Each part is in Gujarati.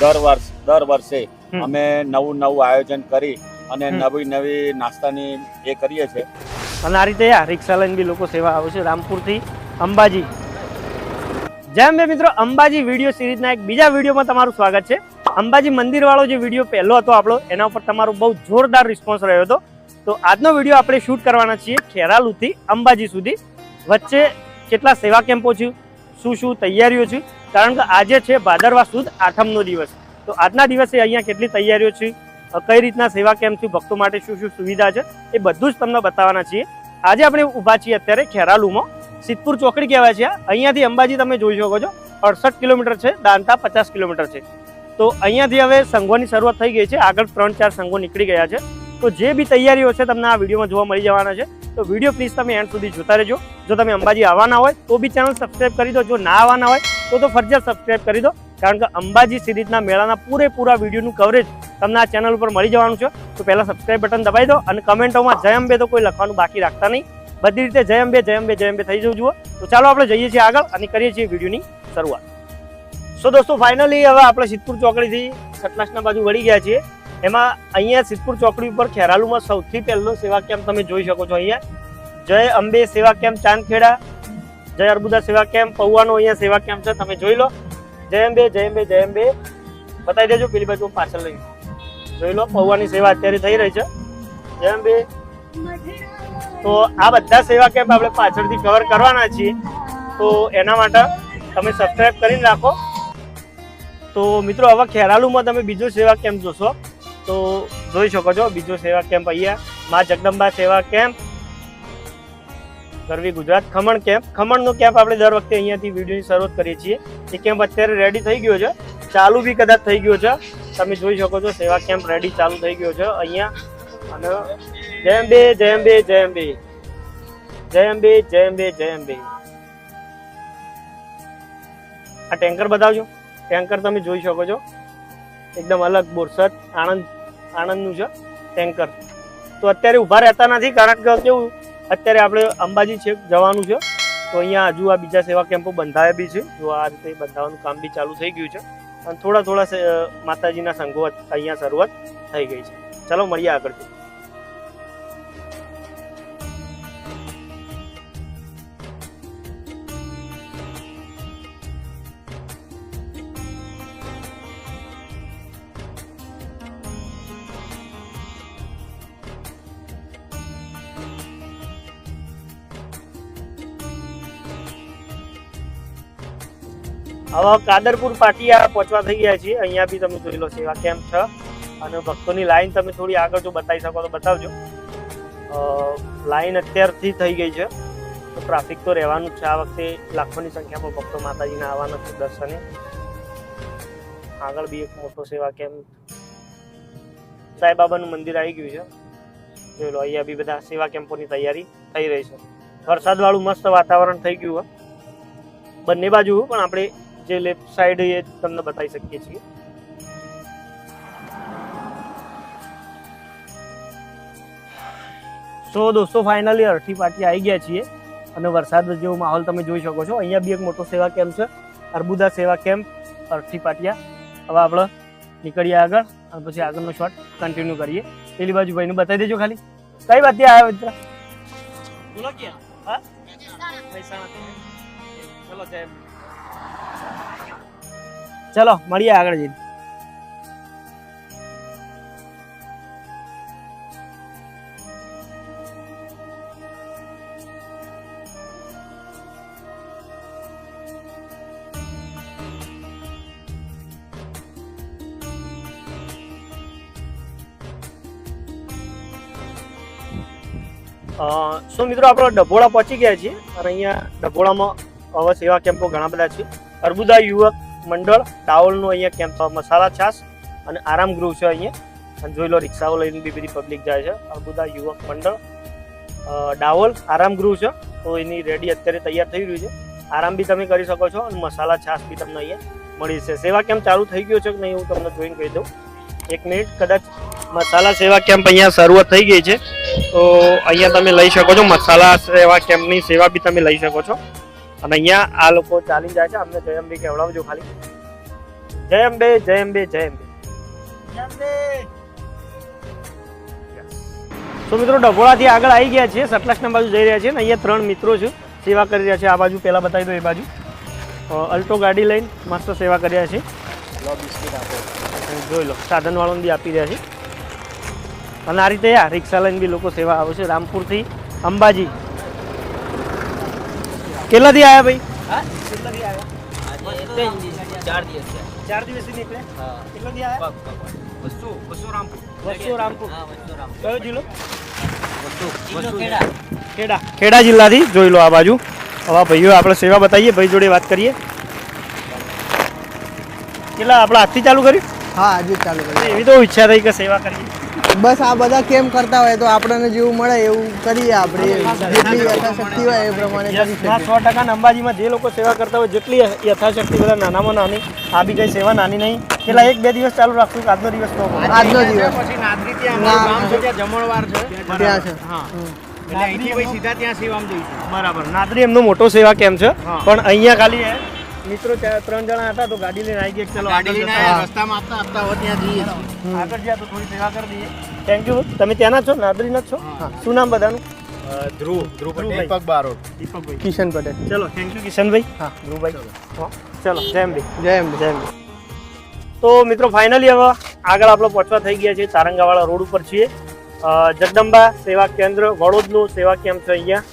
દર વર્ષ દર વર્ષે અમે નવું નવું આયોજન કરી અને નવી નવી નાસ્તાની એ કરીએ છીએ. અને આ રીતે આ રિક્ષા લઈને બી લોકો સેવા આવે છે રામપુરથી અંબાજી. જેમ બે મિત્રો અંબાજી વીડિયો સિરીઝના એક બીજા વિડીયોમાં તમારું સ્વાગત છે. અંબાજી મંદિર વાળો જે વીડિયો પહેલો હતો આપણો એના ઉપર તમારો બહુ જોરદાર રિસ્પોન્સ રહ્યો હતો. તો આજનો વીડિયો આપણે શૂટ કરવાના છીએ ખેરાલુથી અંબાજી સુધી. વચ્ચે કેટલા સેવા કેમ્પો છે? શું શું તૈયારીઓ છે? કારણ કે આજે છે ભાદરવા સુદ આઠમનો દિવસ. તો આજના દિવસે અહીંયા કેટલી તૈયારીઓ છે? કઈ રીતના સેવા કેમ્પ છે? ભક્તો માટે શું શું સુવિધા છે? એ બધું જ તમને બતાવવાના છીએ. આજે આપણે ઊભા છીએ અત્યારે ખેરાલુમાં. સિદ્ધપુર ચોકડી કહેવાય છે અહીંયાથી અંબાજી તમે જોઈ શકો છો. અડસઠ કિલોમીટર છે. દાંતા પચાસ કિલોમીટર છે. તો અહીંયાથી હવે સંઘોની શરૂઆત થઈ ગઈ છે. આગળ ત્રણ ચાર સંઘો નીકળી ગયા છે. તો જે બી તૈયારીઓ છે તમને આ વિડીયોમાં જોવા મળી જવાના છે, તો વીડિયો પ્લીઝ તમે એન્ડ સુધી જોતા રહેજો. જો તમે અંબાજી આવવાના હોય, તો બી ચેનલ સબસ્ક્રાઈબ કરી દો. જો ના આવવાના હોય, તો તો ફરજિયાત સબસ્ક્રાઇબ કરી દો. કારણ કે અંબાજી સિરીઝના મેળાના પૂરેપૂરા વિડીયોનું કવરેજ તમને આ ચેનલ ઉપર મળી જવાનું છે. તો પહેલા સબસ્ક્રાઇબ બટન દબાવી દો અને કમેન્ટોમાં જય અંબે તો કોઈ લખવાનું બાકી રાખતા નહીં. બધી રીતે જય અંબે જય અંબે જય અંબે થઈ જવું જુઓ. તો ચાલો આપણે જઈએ છીએ આગળ અને કરીએ છીએ વિડીયોની શરૂઆત. સો દોસ્તો ફાઇનલી હવે આપણે સિદ્ધપુર ચોકડીથી સતલાસના બાજુ વળી ગયા છીએ. એમાં અહીંયા સિદ્ધપુર ચોકડી ઉપર ખેરાલુમાં સૌથી પહેલો સેવા કેમ્પ તમે જોઈ શકો છો અહીંયા. જય અંબે સેવા કેમ્પ ચાંદખેડા. જય અર્બુદા સેવા કેમ્પ પૌવાનો અહીંયા સેવા કેમ્પ છે, તમે જોઈ લો. જય અંબે જય અંબે જય અંબે. બતાવી દેજો, પેલી બાજુ પાછળ લઈ જોઈ લો, પૌવાની સેવા અત્યારે થઈ રહી છે. જય અંબે. તો આ બધા સેવા કેમ્પ આપણે પાછળથી કવર કરવાના છીએ. તો એના માટે તમે સબસ્ક્રાઈબ કરીને રાખો. તો મિત્રો, હવે ખેરાલુમાં તમે બીજો સેવા કેમ્પ જોશો. તો જોઈ શકો છો, બીજો સેવા કેમ્પ અહીંયા, મા જગદંબા સેવા કેમ્પ, ગરવી ગુજરાત ખમણ કેમ્પ. ખમણનો કેમ્પ આપણે દર વખતે અહીંયાથી વિડીયોની શરૂઆત કરીએ છીએ. એ કેમ્પ અત્યારે રેડી થઈ ગયો છે. ચાલુ બી કદાચ થઈ ગયો છે. તમે જોઈ શકો છો, સેવા કેમ્પ રેડી ચાલુ થઈ ગયો છે. અહીંયા, અને જય અંબે જય અંબે જય અંબે. જય અંબે જય અંબે જય અંબે. આ ટેન્કર બતાવજો. ટેન્કર તમે જોઈ શકો છો. એકદમ અલગ બોરસદ, આણંદ આણંદનું છે, ટેન્કર. તો અત્યારે ઊભા રહેતા નથી, કારણ કે કેવું, અત્યારે આપણે અંબાજી છે, જવાનું છે. તો અહીંયા હજુ આ બીજા સેવા કેમ્પો બંધાયા બી છે. જો આ રીતે બંધાવાનું કામ બી ચાલુ થઈ ગયું છે. અને થોડા થોડા માતાજીના સંઘો અહીંયા શરૂઆત થઈ ગઈ છે. ચાલો મળીએ આગળથી. હવે કાદરપુર પાટિયા પહોંચવા થઈ ગયા છીએ. અહીંયા બી તમે જોઈ લો સેવા કેમ્પ છે. અને ભક્તોની લાઈન તમે થોડી આગળ જો બતાવી શકો તો બતાવજો. લાઈન અત્યારથી થઈ ગઈ છે. તો ટ્રાફિક તો રહેવાનું છે. આ વખતે લાખોની સંખ્યામાં ભક્તો માતાજીના આવવાના છે દર્શને. આગળ બી એક મોટો સેવા કેમ્પ. સાંઈબાબાનું મંદિર આવી ગયું છે. જોઈ લો, અહીંયા બી બધા સેવા કેમ્પોની તૈયારી થઈ રહી છે. વરસાદવાળું મસ્ત વાતાવરણ થઈ ગયું હોય. બંને બાજુ પણ આપણે જે લેફ્ટ સાઈડ એ તમને બતાવી શકીએ છીએ. સો દોસ્તો ફાઇનલી અરઠી પાટી આવી ગયા છીએ અને વરસાદ જેવો માહોલ તમે જોઈ શકો છો. અહીંયા બી એક મોટો સેવા કેમ્પ છે અર્બુદા સેવા કેમ્પ અરઠી પાટિયા. હવે આપણે નીકળીએ આગળ અને પછી આગળનો શોટ કન્ટિન્યુ કરીએ. પેલી બાજુ ભાઈને બતાવી દેજો ખાલી. કઈ વાત આવ્યા મિત્ર? બોલો ક્યાં? હા? મહેસાણાથી. ચલો જય ચલો મળીએ આગળ જઈને. શું મિત્રો આપણે ડભોળા પહોંચી ગયા છીએ. અને અહીંયા ડભોળામાં સેવા કેમ્પો ઘણા બધા છે. અર્બુદા યુવક મંડળ ડાવલનો અહીંયા કેમ્પ, મસાલા છાસ અને આરામ ગૃહ છે અહીંયા. અને જોઈ લો, રિક્ષાઓ લઈને બી બધી પબ્લિક જાય છે. અર્બુદા યુવક મંડળ ડાવલ, આરામ ગૃહ છે. તો એની રેડી અત્યારે તૈયાર થઈ રહ્યું છે. આરામ બી તમે કરી શકો છો અને મસાલા છાસ બી તમને અહીંયા મળી છે સેવા કેમ્પ ચાલુ થઈ ગયો છે કે નહીં, હું તમને જોઈને કહી દઉં. એક મિનિટ, કદાચ મસાલા સેવા કેમ્પ અહીંયા શરૂઆત થઈ ગઈ છે. તો અહીંયા તમે લઈ શકો છો. મસાલા સેવા કેમ્પની સેવા બી તમે લઈ શકો છો. અને અહીંયા આ લોકો ચાલી જાય છે. અમને જયંતભાઈ કહેવડાવજો ખાલી. જય અંબે જય અંબે જય અંબે. તો મિત્રો ડભોળાથી આગળ આવી ગયા છે સતલક્ષના બાજુ જઈ રહ્યા છે ને અહીંયા ત્રણ મિત્રો છે. સેવા કરી રહ્યા છે. આ બાજુ પહેલાં બતાવી દો એ બાજુ. અલ્ટો ગાડી લઈને મસ્ત સેવા કરી રહ્યા છે. જોઈ લો સાધનવાળોને બી આપી રહ્યા છે. અને આ રીતે યાર રિક્ષા લઈને બી લોકો સેવા આવે છે. રામપુરથી અંબાજી કેટલાથી આવ્યા ભાઈ? કેટલાથી આવ્યા ચાર દિવસ ચાર દિવસથી નીકળ્યા કેટલાથી આવ્યા વસ્તુ વસ્તુ રામપુર વસ્તુ રામપુર. હા વસ્તુ રામપુર. કયો જિલ્લો? વસ્તુ વસ્તુ ખેડા. ખેડા. જિલ્લાથી જોઈ લો આ બાજુ. હવે ભાઈઓ આપણે સેવા બતાવીએ ભાઈ જોડે વાત કરીએ. કેટલા આપણે આજથી ચાલુ કર્યું? હા આજે ચાલુ કરીએ એવી તો ઈચ્છા થઈ કે સેવા કરીએ. બસ આ બધા કેમ કરતા હોય તો આપણને જેવું મળે એવું કરીએ આપણે. જેટલી યથાશક્તિ હોય એ પ્રમાણે કરી શકીએ. સો ટકા અંબાજીમાં જે લોકો સેવા કરતા હોય જેટલી યથાશક્તિ બધા નાનામાં નાની આ બી કઈ સેવા નાની નહીં. પેલા એક બે દિવસ ચાલુ રાખશું આજનો દિવસ તો આજનો દિવસ. પછી નાદરી ત્યાં ગામ છે ત્યાં જમણવાર છે. ત્યાં છે. હા. એટલે અહીંથી સીધા ત્યાં સેવામાં જઈશું. બરાબર. નાદરી એમનો મોટો સેવા કેમ છે? પણ અહીંયા ખાલી મિત્રો ત્રણ જણા હતા તો ગાડી લઈને આવી ગયા ચલો ગાડી લઈને રસ્તામાં આપતા આપતા હવે ત્યાં જઈએ આગળ જ્યાં તો થોડી સેવા કરી દઈએ. થેન્ક યુ તમે ત્યાંના છો? નાદરીના જ છો? હા. શું નામ બધાનું? ધ્રુવ ધ્રુવ પટેલ. દીપક બારોટ. દીપકભાઈ. કિશન પટેલ. ચલો થેન્ક યુ કિશનભાઈ. હા. ધ્રુવભાઈ. ચલો. જય અંબે. જય એમ જય અંબે. તો મિત્રો ફાઇનલી હવે આગળ આપણે પહોંચવા થઈ ગયા છે તારંગાવાળા રોડ ઉપર છીએ. જગદંબા સેવા કેન્દ્ર વડોદનું સેવા કેમ્પ છે અહીંયા.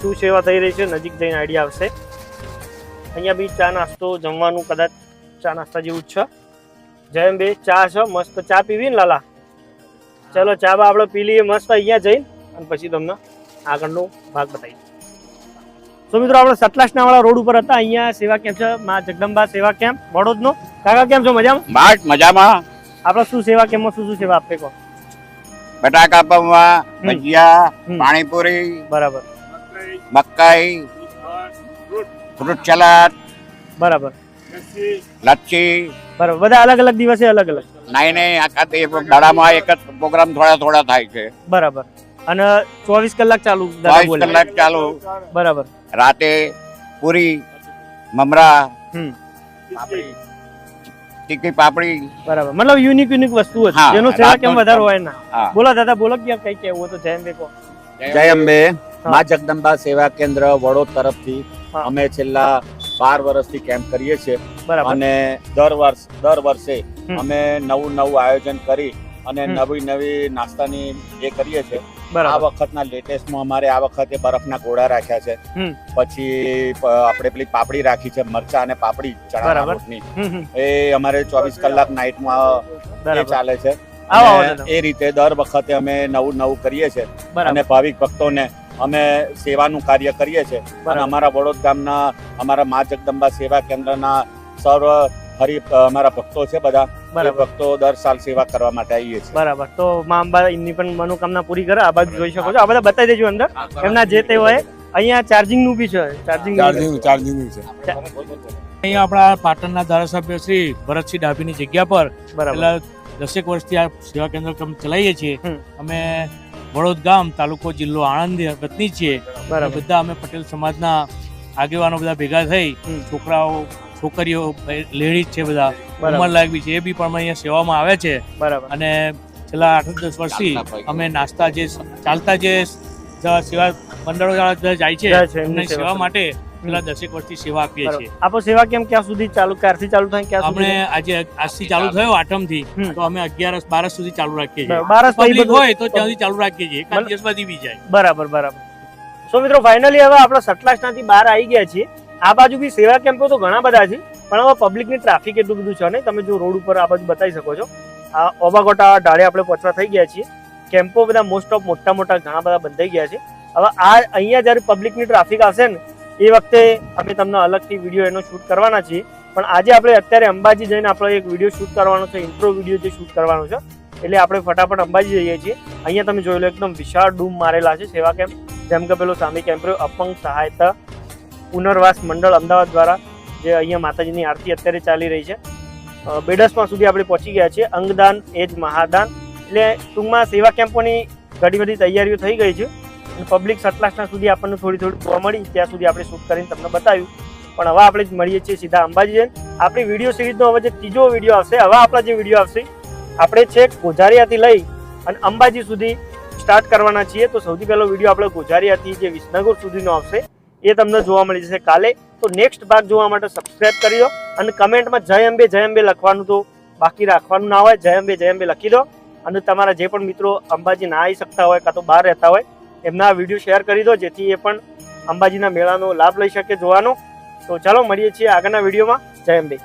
શું સેવા થઈ રહી છે? નજીક જઈને આઈડિયા આવશે. અહીંયા બી ચા નાસ્તો જમવાનું કદાચ ચા નાસ્તા જેવું જ છે. જેમ બે ચા છે મસ્ત ચા પીવી ને લાલા. ચલો ચા બા આપણે પી લઈએ મસ્ત અહીંયા જઈને અને પછી તમને આગળનો ભાગ બતાવીએ તો મિત્રો આપણે સતલાસના વાળા રોડ ઉપર હતા. અહીંયા સેવા કેમ્પ છે માં જગદંબા સેવા કેમ્પ વડોદનો. કાકા કેમ છો? મજામાં? માટ મજામાં. આપણે શું સેવા કેમ્પમાં શું શું સેવા આપે કહો? બટાકા પૌવા. ભજીયા પાણીપુરી બરાબર. મકાઈ ફ્રૂટ સલાડ બરાબર. લચ્છી. બરાબર. બધા અલગ અલગ દિવસે અલગ અલગ. નહીં નહીં આખા તે દાડામાં એક જ પ્રોગ્રામ થોડા થોડા થાય છે. બરાબર. અને ચોવીસ કલાક ચાલુ ચોવીસ કલાક ચાલુ. બરાબર. રાતે પૂરી મમરા હમ. તીખી પાપડી. બરાબર. મતલબ યુનિક યુનિક વસ્તુ જ. જેનો સેવા કેમ વધારે હોય ના. બોલો દાદા બોલો કે કઈ કેવું તો જય અંબે જય અંબે. મા જગદંબા સેવા કેન્દ્ર વડોદ તરફથી. અમે છેલ્લા બાર વર્ષથી કેમ્પ કરીએ છીએ. અને દર વર્ષ દર વર્ષે અમે નવું નવું આયોજન કરી અને નવી નવી નાસ્તાની એ કરીએ છીએ. આ વખતના લેટેસ્ટમાં અમારે આ વખતે બરફના ગોળા રાખ્યા છે. પછી આપણે પેલી પાપડી રાખી છે મરચા અને પાપડી હમ, હમ. એ અમારે ચોવીસ કલાક નાઇટમાં ચાલે છે. એ રીતે દર વખતે અમે નવું નવું કરીએ છીએ. અને ભાવિક ભક્તોને અમે સેવાનું કાર્ય કરીએ છીએ. અને અમારા વડોદ ગામના અમારા મા જગદંબા સેવા કેન્દ્રના સર્વ હરી અમારા ભક્તો છે બધા. બરાબર. ભક્તો દર સાલ સેવા કરવા માટે આવીએ છીએ. બરાબર. તો મા અંબા એમની પણ મનોકામના પૂરી કરે. આ બાજુ જોઈ શકો છો. આ બધા બતાવી દેજો અંદર. એમના જે તે હોય અહીંયા ચાર્જિંગનું બી છે. ચાર્જિંગ અહીંયા આપણા પાટણના ધારાસભ્ય શ્રી ભરતસિંહ ડાભીની જગ્યા પર બરાબર. છેલ્લા દસેક વર્ષથી આ સેવા કેન્દ્ર કામ ચલાવીએ છીએ. અમે વડોદ ગામ તાલુકો જિલ્લો આણંદ વતની છીએ. બરાબર. બધા અમે પટેલ સમાજના આગેવાનો બધા ભેગા થઈ છોકરાઓ છોકરીઓ લેડીઝ છે બધા ઉંમર લાયક છે એ બી પણ અહીંયા સેવામાં આવે છે. બરાબર. અને છેલ્લા આઠ દસ વર્ષથી અમે નાસ્તા જે ચાલતા જે સેવા મંડળો જાય છે એમની સેવા માટે છેલ્લા દસેક વર્ષથી સેવા આપીએ છીએ. આપો સેવા કેમ ક્યાં સુધી ચાલુ ક્યારથી ચાલુ થાય ક્યાં આપણે આજે આજથી ચાલુ થયો આઠમથી. તો અમે અગિયારસ બારસ સુધી ચાલુ રાખીએ છીએ. બારસ પબ્લિક હોય તો ત્યાંથી ચાલુ રાખીએ છીએ. એકાદ મતલબ- દિવસ વધી બી જાય. બરાબર બરાબર. સો મિત્રો ફાઇનલી હવે આપણે સતલાસનાથી બહાર આવી ગયા છીએ. આ બાજુ બી સેવા કેમ્પો તો ઘણા બધા છે પણ હવે પબ્લિકની ટ્રાફિક એટલું બધું છે નહીં તમે જો રોડ ઉપર આ બાજુ બતાવી શકો છો. આ ઓબાગોટા ઢાળે આપણે પહોંચવા થઈ ગયા છીએ. કેમ્પો બધા મોસ્ટ ઓફ મોટા મોટા ઘણા બધા બંધાઈ ગયા છે. હવે આ અહીંયા જ્યારે પબ્લિકની ટ્રાફિક આવશે ને એ વખતે અમે તમને અલગથી વીડિયો એનો શૂટ કરવાના છીએ. પણ આજે આપણે અત્યારે અંબાજી જઈને આપણે એક વીડિયો શૂટ કરવાનો છે ઇન્ટ્રો વીડિયો જે શૂટ કરવાનો છે. એટલે આપણે ફટાફટ અંબાજી જઈએ છીએ. અહીંયા તમે જોઈ લો એકદમ વિશાળ ડૂમ મારેલા છે, સેવા કેમ્પ. જેમ કે પેલો સામી કેમ્પ અપંગ સહાયતા પુનર્વાસ મંડળ અમદાવાદ દ્વારા જે અહીંયા માતાજીની આરતી અત્યારે ચાલી રહી છે. બેડસમાં સુધી આપણે પહોંચી ગયા છીએ. અંગદાન એ જ મહાદાન. એટલે ટૂંકમાં સેવા કેમ્પોની ઘણી બધી તૈયારીઓ થઈ ગઈ છે. પબ્લિક સતલાસના સુધી આપણને થોડી થોડી જોવા મળી. ત્યાં સુધી આપણે શૂટ કરીને તમને બતાવ્યું. પણ હવે આપણે મળીએ છીએ સીધા અંબાજી જઈને આપણી વીડિયો સિરીઝનો હવે જે ત્રીજો વીડિયો આવશે, હવે આપણા જે વીડિયો આવશે, આપણે છેક ગોઝારિયાથી લઈ અને અંબાજી સુધી સ્ટાર્ટ કરવાના છીએ. તો સૌથી પહેલો વીડિયો આપણે ગોઝારિયાથી જે વિસનગર સુધીનો આવશે, એ તમને જોવા મળી જશે કાલે. તો નેક્સ્ટ ભાગ જોવા માટે સબસ્ક્રાઈબ કરી દો અને કમેન્ટમાં જય અંબે જય અંબે લખવાનું તો બાકી રાખવાનું ના હોય. જય અંબે જય અંબે લખી દો. અને તમારા જે પણ મિત્રો અંબાજી ના આવી શકતા હોય, કાં તો બહાર રહેતા હોય એમના વીડિયો શેર કરી દો, જેથી એ પણ અંબાજીના મેળાનો લાભ લઈ શકે જોવાનો. તો ચાલો, મળીએ છીએ આગળના વિડીયોમાં. જય અંબે.